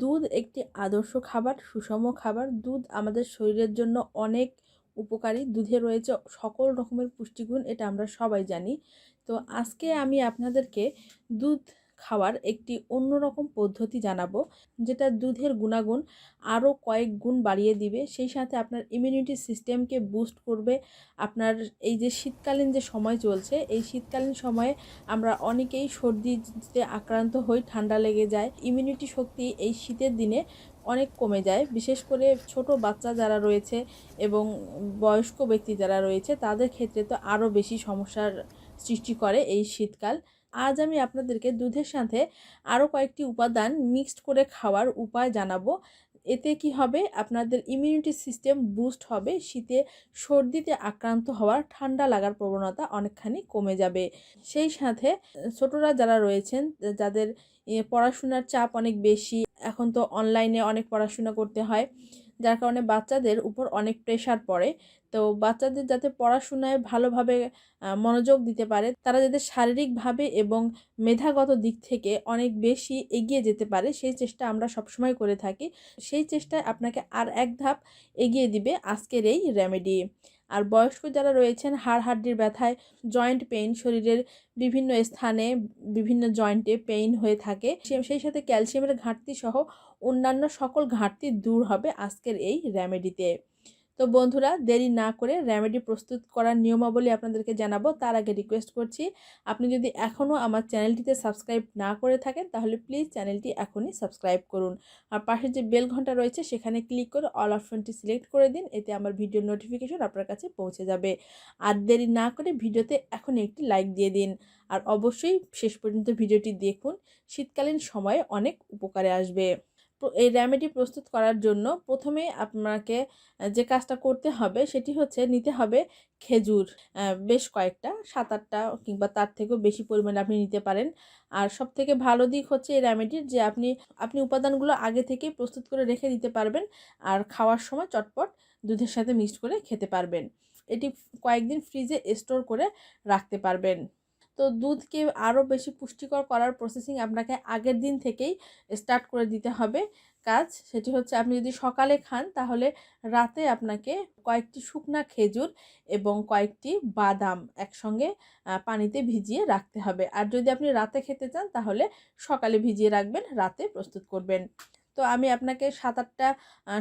দুধ একটি আদর্শ খাবার, সুষম খাবার। দুধ আমাদের শরীরের জন্য অনেক উপকারী। দুধে রয়েছে সকল রকমের পুষ্টিগুণ, এটা আমরা সবাই জানি। তো আজকে আমি আপনাদেরকে দুধ খাওয়ার একটি অন্যরকম পদ্ধতি জানাব, যেটা দুধের গুণাগুণ আরও কয়েক গুণ বাড়িয়ে দিবে। সেই সাথে আপনার ইমিউনিটি সিস্টেমকে বুস্ট করবে। আপনার এই যে শীতকালীন যে সময় চলছে, এই শীতকালীন সময়ে আমরা অনেকেই সর্দিতে আক্রান্ত হই, ঠান্ডা লেগে যায়। ইমিউনিটি শক্তি এই শীতের দিনে অনেক কমে যায়। বিশেষ করে ছোট বাচ্চা যারা রয়েছে এবং বয়স্ক ব্যক্তি যারা রয়েছে, তাদের ক্ষেত্রে তো আরও বেশি সমস্যার সৃষ্টি করে এই শীতকাল। আজ আমি আপনাদেরকে দুধের সাথে আরও কয়েকটি উপাদান মিক্সড করে খাওয়ার উপায় জানাব। এতে কি হবে? আপনাদের ইমিউনিটি সিস্টেম বুস্ট হবে, শীতে সর্দিতে আক্রান্ত হওয়ার ঠান্ডা লাগার প্রবণতা অনেকখানি কমে যাবে। সেই সাথে ছোটরা যারা রয়েছেন, যাদের পড়াশোনার চাপ অনেক বেশি, এখন তো অনলাইনে অনেক পড়াশোনা করতে হয় যার কারণে বাচ্চাদের উপর অনেক প্রেশার পড়ে। তো বাচ্চাদের যাতে পড়াশোনায় ভালোভাবে মনোযোগ দিতে পারে, তারা যাতে শারীরিকভাবে এবং মেধাগত দিক থেকে অনেক বেশি এগিয়ে যেতে পারে, সেই চেষ্টা আমরা সবসময় করে থাকি। সেই চেষ্টায় আপনাকে আর এক ধাপ এগিয়ে দিবে আজকের এই রেমেডি আর বয়স্ক যারা রয়েছেন, হাড় হাড্ডির ব্যথায় জয়েন্ট পেইন শরীরের বিভিন্ন স্থানে বিভিন্ন জয়েন্টে পেইন হয়ে থাকে সেই সাথে ক্যালসিয়ামের ঘাটতি সহ অন্যান্য সকল ঘাটতি দূর হবে আজকের এই রেমেডিতে। তো বন্ধুরা, দেরি না করে রেমেডি প্রস্তুত করার নিয়মাবলী আপনাদেরকে জানাব। তার আগে রিকোয়েস্ট করছি, আপনি যদি এখনও আমার চ্যানেলটিতে সাবস্ক্রাইব না করে থাকেন, তাহলে প্লিজ চ্যানেলটি এখনই সাবস্ক্রাইব করুন। আর পাশে যে বেল ঘণ্টা রয়েছে, সেখানে ক্লিক করে অল অপশনটি সিলেক্ট করে দিন, এতে আমার ভিডিও নোটিফিকেশন আপনার কাছে পৌঁছে যাবে। আর দেরি না করে ভিডিওতে এখন একটি লাইক দিয়ে দিন। আর অবশ্যই শেষ পর্যন্ত ভিডিওটি দেখুন, শীতকালীন সময়ে অনেক উপকারে আসবে। এই রেমেডি প্রস্তুত করার জন্য প্রথমে আপনাকে যে কাজটা করতে হবে সেটি হচ্ছে নিতে হবে খেজুর বেশ কয়েকটা সাত আটটা কিংবা তার থেকেও বেশি পরিমাণে আপনি নিতে পারেন। আর সব থেকে ভালো দিক হচ্ছে এই রেমেডির যে আপনি আপনি উপাদানগুলো আগে থেকেই প্রস্তুত করে রেখে দিতে পারবেন আর খাওয়ার সময় চটপট দুধের সাথে মিক্সড করে খেতে পারবেন। এটি কয়েকদিন ফ্রিজে স্টোর করে রাখতে পারবেন। তো দুধকে আরও বেশি পুষ্টিকর করার প্রসেসিং আপনাকে আগের দিন থেকেই স্টার্ট করে দিতে হবে। কাজ সেটি হচ্ছে আপনি যদি সকালে খান তাহলে রাতে আপনাকে কয়েকটি শুকনা খেজুর এবং কয়েকটি বাদাম একসঙ্গে পানিতে ভিজিয়ে রাখতে হবে। আর যদি আপনি রাতে খেতে চান তাহলে সকালে ভিজিয়ে রাখবেন, রাতে প্রস্তুত করবেন। তো আমি আপনাকে সাত আটটা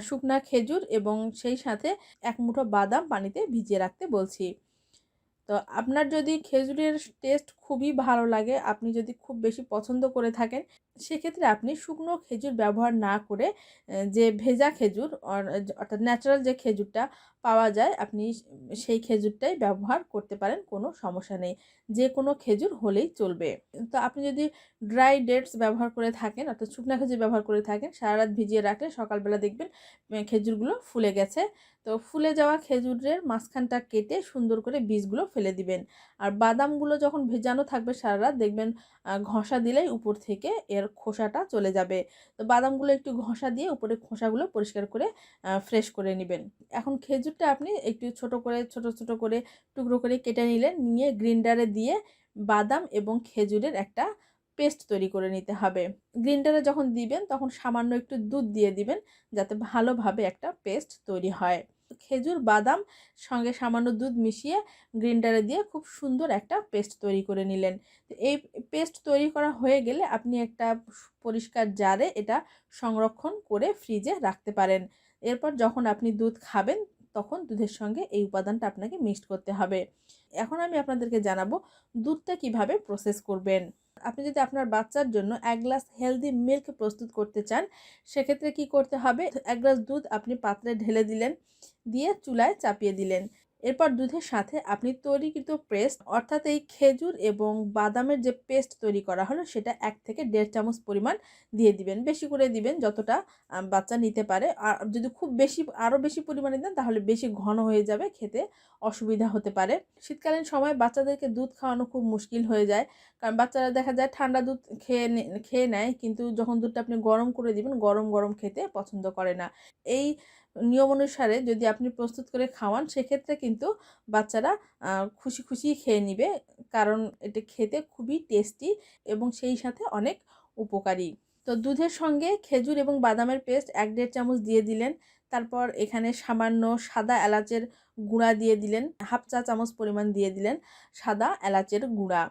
শুকনা খেজুর এবং সেই সাথে এক মুঠো বাদাম পানিতে ভিজিয়ে রাখতে বলছি। তো আপনার যদি খেজুরের টেস্ট খুবই ভালো লাগে, আপনি যদি খুব বেশি পছন্দ করে থাকেন সেক্ষেত্রে আপনি শুকনো খেজুর ব্যবহার না করে যে ভেজা খেজুর অর্থাৎ ন্যাচারাল যে খেজুরটা পাওয়া যায়, আপনি সেই খেজুরটাই ব্যবহার করতে পারেন, কোনো সমস্যা নেই। যে কোনো খেজুর হলেই চলবে। তো আপনি যদি ড্রাই ডেটস ব্যবহার করে থাকেন, অর্থাৎ শুকনো খেজুর ব্যবহার করে থাকেন সারা রাত ভিজিয়ে রাখলে সকালবেলা দেখবেন খেজুরগুলো ফুলে গেছে। তো ফুলে যাওয়া খেজুরের মাঝখানটা কেটে সুন্দর করে বীজগুলো ফেলে দিবেন। আর বাদামগুলো যখন ভেজানো থাকবে সারা রাত দেখবেন ঘষা দিলেই উপর থেকে এর খোসাটা চলে যাবে। তো বাদামগুলো একটু ঘষা দিয়ে উপরে খোসাগুলো পরিষ্কার করে ফ্রেশ করে নেবেন। এখন খেজুরটা আপনি একটু ছোট করে, ছোট ছোট করে টুকরো করে কেটে নিলেন, নিয়ে গ্রিন্ডারে দিয়ে বাদাম এবং খেজুরের একটা পেস্ট তৈরি করে নিতে হবে। গ্রিন্ডারে যখন দিবেন, তখন সামান্য একটু দুধ দিয়ে দিবেন, যাতে ভালোভাবে একটা পেস্ট তৈরি হয়। খেজুর, বাদাম সঙ্গে সামান্য দুধ মিশিয়ে গ্রিন্ডারে দিয়ে খুব সুন্দর একটা পেস্ট তৈরি করে নিলেন। এই পেস্ট তৈরি করা হয়ে গেলে আপনি একটা পরিষ্কার জারে এটা সংরক্ষণ করে ফ্রিজে রাখতে পারেন। এরপর যখন আপনি দুধ খাবেন, তখন দুধের সঙ্গে এই উপাদানটা আপনাকে মিক্সড করতে হবে। এখন আমি আপনাদেরকে জানাব দুধটা কীভাবে প্রসেস করবেন। আপনি যদি আপনার বাচ্চার জন্য এক গ্লাস হেলদি মিল্ক প্রস্তুত করতে চান, সেক্ষেত্রে কি করতে হবে? এক গ্লাস দুধ আপনি পাত্রে ঢেলে দিলেন, দিয়ে চুলায় চাপিয়ে দিলেন। এরপর দুধের সাথে আপনি তৈরিকৃত পেস্ট, অর্থাৎ এই খেজুর এবং বাদামের যে পেস্ট তৈরি করা হলো, সেটা এক থেকে দেড় চামচ পরিমাণ দিয়ে দিবেন। বেশি করে দিবেন যতটা বাচ্চা নিতে পারে। আর যদি খুব বেশি আরও বেশি পরিমাণে দেন, তাহলে বেশি ঘন হয়ে যাবে, খেতে অসুবিধা হতে পারে। শীতকালীন সময় বাচ্চাদেরকে দুধ খাওয়ানো খুব মুশকিল হয়ে যায়, কারণ বাচ্চারা দেখা যায় ঠান্ডা দুধ খেয়ে খেয়ে নেয়, কিন্তু যখন দুধটা আপনি গরম করে দিবেন, গরম গরম খেতে পছন্দ করে না। এই নিয়ম অনুসারে যদি আপনি প্রস্তুত করে খাওয়ান, সেক্ষেত্রে কিন্তু বাচ্চারা খুশি খুশি খেয়ে নিবে। কারণ এটা খেতে খুবই টেস্টি এবং সেই সাথে অনেক উপকারী। তো দুধের সঙ্গে খেজুর এবং বাদামের পেস্ট এক দেড় চামচ দিয়ে দিলেন। তারপর এখানে সামান্য সাদা এলাচের গুঁড়া দিয়ে দিলেন। হাফ চা চামচ পরিমাণ দিয়ে দিলেন সাদা এলাচের গুঁড়া।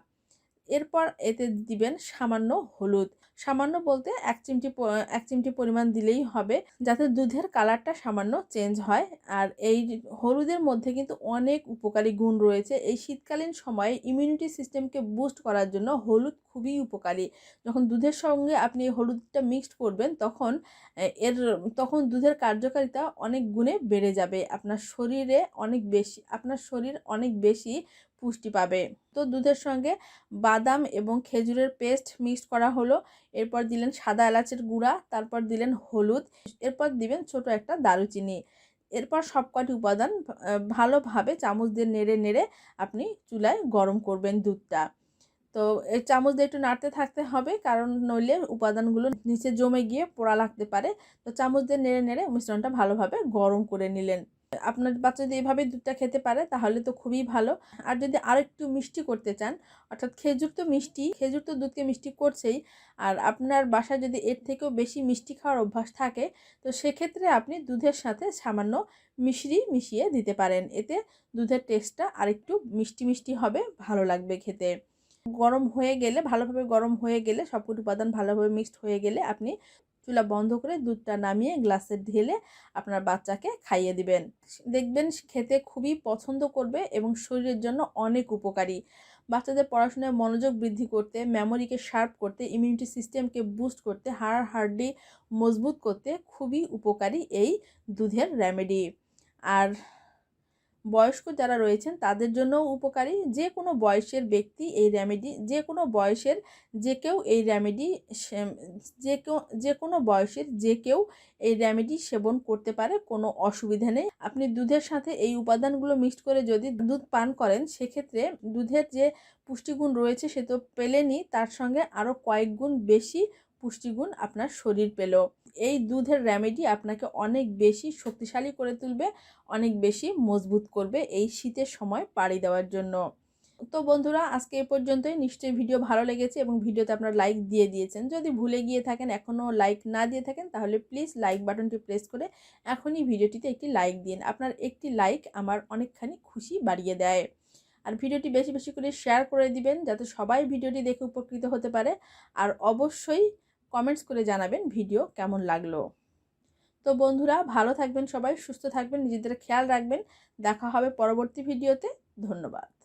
এরপর এতে দিবেন সামান্য হলুদ। সামান্য বলতে এক চিমটি এক চিমটি পরিমাণ দিলেই হবে, যাতে দুধের কালারটা সামান্য চেঞ্জ হয়। আর এই হলুদের মধ্যে কিন্তু অনেক উপকারী গুণ রয়েছে। এই শীতকালীন সময়ে ইমিউনিটি সিস্টেমকে বুস্ট করার জন্য হলুদ খুবই উপকারী। যখন দুধের সঙ্গে আপনি হলুদটা মিক্সড করবেন, তখন এর, তখন দুধের কার্যকারিতা অনেক গুণে বেড়ে যাবে। আপনার শরীরে অনেক বেশি, আপনার শরীর অনেক বেশি পুষ্টি পাবে। তো দুধের সঙ্গে বাদাম এবং খেজুরের পেস্ট মিক্সড করা হলো। এরপর দিলেন সাদা এলাচের গুঁড়া, তারপর দিলেন হলুদ, এরপর দিবেন ছোট একটা দারুচিনি। এরপর সবকটি উপাদান ভালোভাবে চামচ দিয়ে নেড়ে নেড়ে আপনি চুলায় গরম করবেন দুধটা। তো এই চামচ দিয়ে একটু নাড়তে থাকতে হবে, কারণ নইলে উপাদানগুলো নিচে জমে গিয়ে পোড়া লাগতে পারে। তো চামচ দিয়ে নেড়ে নেড়ে মিশ্রণটা ভালোভাবে গরম করে নিলেন। আপনার বাচ্চা যদি এভাবে দুধটা খেতে পারে, তাহলে তো খুবই ভালো। আর যদি আরেকটু মিষ্টি করতে চান, অর্থাৎ খেজুর তো মিষ্টি খেজুর তো দুধকে মিষ্টি করছেই, আর আপনার বাসায় যদি এর থেকেও বেশি মিষ্টি খাওয়ার অভ্যাস থাকে, তো সেক্ষেত্রে আপনি দুধের সাথে সামান্য মিশ্রি মিশিয়ে দিতে পারেন। এতে দুধের টেস্টটা আরেকটু মিষ্টি মিষ্টি হবে, ভালো লাগবে খেতে। গরম হয়ে গেলে, ভালোভাবে গরম হয়ে গেলে, সবকটি উপাদান ভালোভাবে মিক্সড হয়ে গেলে আপনি চুলা বন্ধ করে দুধটা নামিয়ে গ্লাসে ঢেলে আপনার বাচ্চাকে খাইয়ে দিবেন। দেখবেন খেতে খুবই পছন্দ করবে এবং শরীরের জন্য অনেক উপকারী। বাচ্চাদের পড়াশোনায় মনোযোগ বৃদ্ধি করতে মেমোরিকে শার্প করতে ইমিউনিটি সিস্টেমকে বুস্ট করতে, হাড় হাড্ডি মজবুত করতে খুবই উপকারী এই দুধের রেমেডি আর বয়স্ক যারা রয়েছেন, তাদের জন্যও উপকারী। যে কোনো বয়সের ব্যক্তি এই রেমেডি যে কোনো বয়সের যে কেউ এই রেমেডি যে কেউ, যে কোনো বয়সের যে কেউ এই রেমেডি সেবন করতে পারে, কোনো অসুবিধা নেই। আপনি দুধের সাথে এই উপাদানগুলো মিক্সড করে যদি দুধ পান করেন, সেক্ষেত্রে দুধের যে পুষ্টিগুণ রয়েছে, সে তো পেলেনি তার সঙ্গে আরও কয়েক গুণ বেশি পুষ্টিগুণ আপনার শরীর পেল। এই দুধের রেমেডি আপনাকে অনেক বেশি শক্তিশালী করে তুলবে, অনেক বেশি মজবুত করবে এই শীতের সময় পাড়ি দেওয়ার জন্য। তো বন্ধুরা, আজকে এ পর্যন্তই। নিশ্চয়ই ভিডিও ভালো লেগেছে এবং ভিডিওতে আপনার লাইক দিয়ে দিয়েছেন। যদি ভুলে গিয়ে থাকেন এখনও লাইক না দিয়ে থাকেন, তাহলে প্লিজ লাইক বাটনটি প্রেস করে এখনই ভিডিওটিতে একটি লাইক দিন। আপনার একটি লাইক আমার অনেকখানি খুশি বাড়িয়ে দেয়। আর ভিডিওটি বেশি বেশি করে শেয়ার করে দিবেন, যাতে সবাই ভিডিওটি দেখে উপকৃত হতে পারে। আর অবশ্যই কমেন্টস করে জানাবেন ভিডিও কেমন লাগল। তো বন্ধুরা, ভালো থাকবেন সবাই, সুস্থ থাকবেন, নিজেদের খেয়াল রাখবেন। দেখা হবে পরবর্তী ভিডিওতে। ধন্যবাদ।